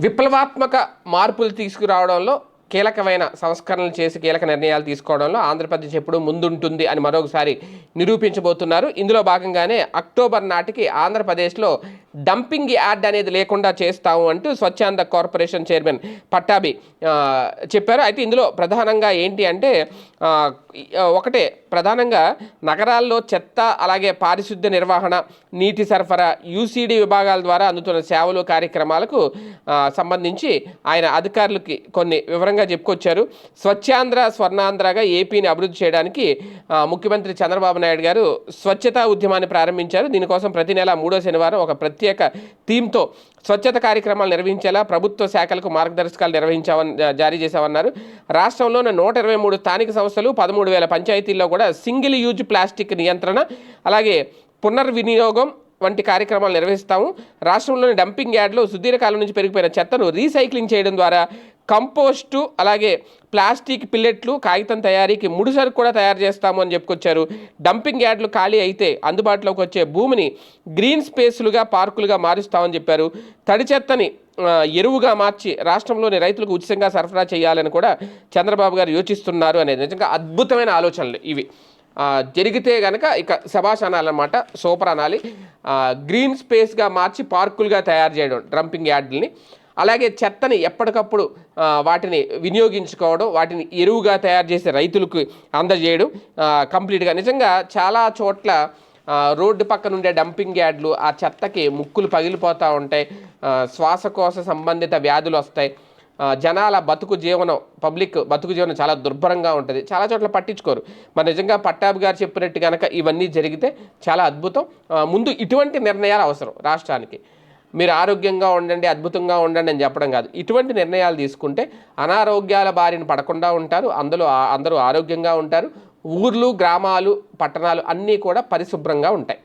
విప్లవాత్మక మార్పులు తీసుకురావడంలో కీలకమైన సంస్కరణలు చేసి కీలక నిర్ణయాలు తీసుకోవడంలో ఆంధ్రప్రదేశ్ ఎప్పుడూ ముందుంటుంది అని మరొకసారి నిరూపించబోతున్నారు. ఇందులో భాగంగానే అక్టోబర్ నాటికి ఆంధ్రప్రదేశ్లో డంపింగ్ యార్డ్ అనేది లేకుండా చేస్తాము అంటూ స్వచ్ఛాంద కార్పొరేషన్ చైర్మన్ పట్టాభి చెప్పారు. అయితే ఇందులో ప్రధానంగా ఏంటి అంటే ఒకటే ప్రధానంగా నగరాల్లో చెత్త అలాగే పారిశుద్ధ్య నిర్వహణ నీటి సరఫరా యూసీడీ విభాగాల ద్వారా అందుతున్న సేవలు కార్యక్రమాలకు సంబంధించి ఆయన అధికారులకి కొన్ని వివరంగా చెప్పుకొచ్చారు. స్వచ్ఛాంధ్ర స్వర్ణాంధ్రగా ఏపీని అభివృద్ధి చేయడానికి ముఖ్యమంత్రి చంద్రబాబు నాయుడు గారు స్వచ్ఛతా ఉద్యమాన్ని ప్రారంభించారు. దీనికోసం ప్రతి నెల మూడో శనివారం ఒక ప్రత్యేక థీమ్తో స్వచ్ఛత కార్యక్రమాలు నిర్వహించేలా ప్రభుత్వ శాఖలకు మార్గదర్శకాలు నిర్వహించామని జారీ చేశామన్నారు. రాష్ట్రంలోని నూట ఇరవై మూడు స్థానిక సంస్థలు పదమూడు వేల పంచాయతీల్లో కూడా సింగిల్ యూజ్ ప్లాస్టిక్ నియంత్రణ అలాగే పునర్వినియోగం వంటి కార్యక్రమాలు నిర్వహిస్తాము. రాష్ట్రంలోని డంపింగ్ యార్డ్లో సుదీర్ఘకాలం నుంచి పెరిగిపోయిన చెత్తను రీసైక్లింగ్ చేయడం ద్వారా కంపోస్టు అలాగే ప్లాస్టిక్ పిల్లెట్లు కాగితం తయారీకి ముడిసరుకు కూడా తయారు చేస్తాము అని చెప్పుకొచ్చారు. డంపింగ్ యార్డ్లు ఖాళీ అయితే అందుబాటులోకి వచ్చే భూమిని గ్రీన్ స్పేస్లుగా పార్కులుగా మారుస్తామని చెప్పారు. తడి చెత్తని ఎరువుగా మార్చి రాష్ట్రంలోని రైతులకు ఉచితంగా సరఫరా చేయాలని కూడా చంద్రబాబు గారు యోచిస్తున్నారు అనేది నిజంగా అద్భుతమైన ఆలోచనలు ఇవి. జరిగితే కనుక ఇక శబాష్ అనాలన్నమాట సూపర్ అనాలి. గ్రీన్ స్పేస్గా మార్చి పార్కులుగా తయారు చేయడం డంపింగ్ యార్డుల్ని. అలాగే చెత్తని ఎప్పటికప్పుడు వాటిని వినియోగించుకోవడం వాటిని ఎరువుగా తయారు చేసే రైతులకు అందజేయడం కంప్లీట్గా. నిజంగా చాలా చోట్ల రోడ్డు పక్కన ఉండే డంపింగ్ యార్డ్లు ఆ చెత్తకి ముక్కులు పగిలిపోతూ ఉంటాయి. శ్వాసకోశ సంబంధిత వ్యాధులు వస్తాయి. జనాల బతుకు జీవనం పబ్లిక్ బతుకు జీవనం చాలా దుర్భరంగా ఉంటుంది. చాలా చోట్ల పట్టించుకోరు. మరి నిజంగా పట్టాభి గారు చెప్పినట్టు కనుక ఇవన్నీ జరిగితే చాలా అద్భుతం. ముందు ఇటువంటి నిర్ణయాలు అవసరం రాష్ట్రానికి. మీరు ఆరోగ్యంగా ఉండండి అద్భుతంగా ఉండండి అని చెప్పడం కాదు. ఇటువంటి నిర్ణయాలు తీసుకుంటే అనారోగ్యాల బారిన పడకుండా ఉంటారు. అందులో అందరూ ఆరోగ్యంగా ఉంటారు. ఊర్లు గ్రామాలు పట్టణాలు అన్నీ కూడా పరిశుభ్రంగా ఉంటాయి.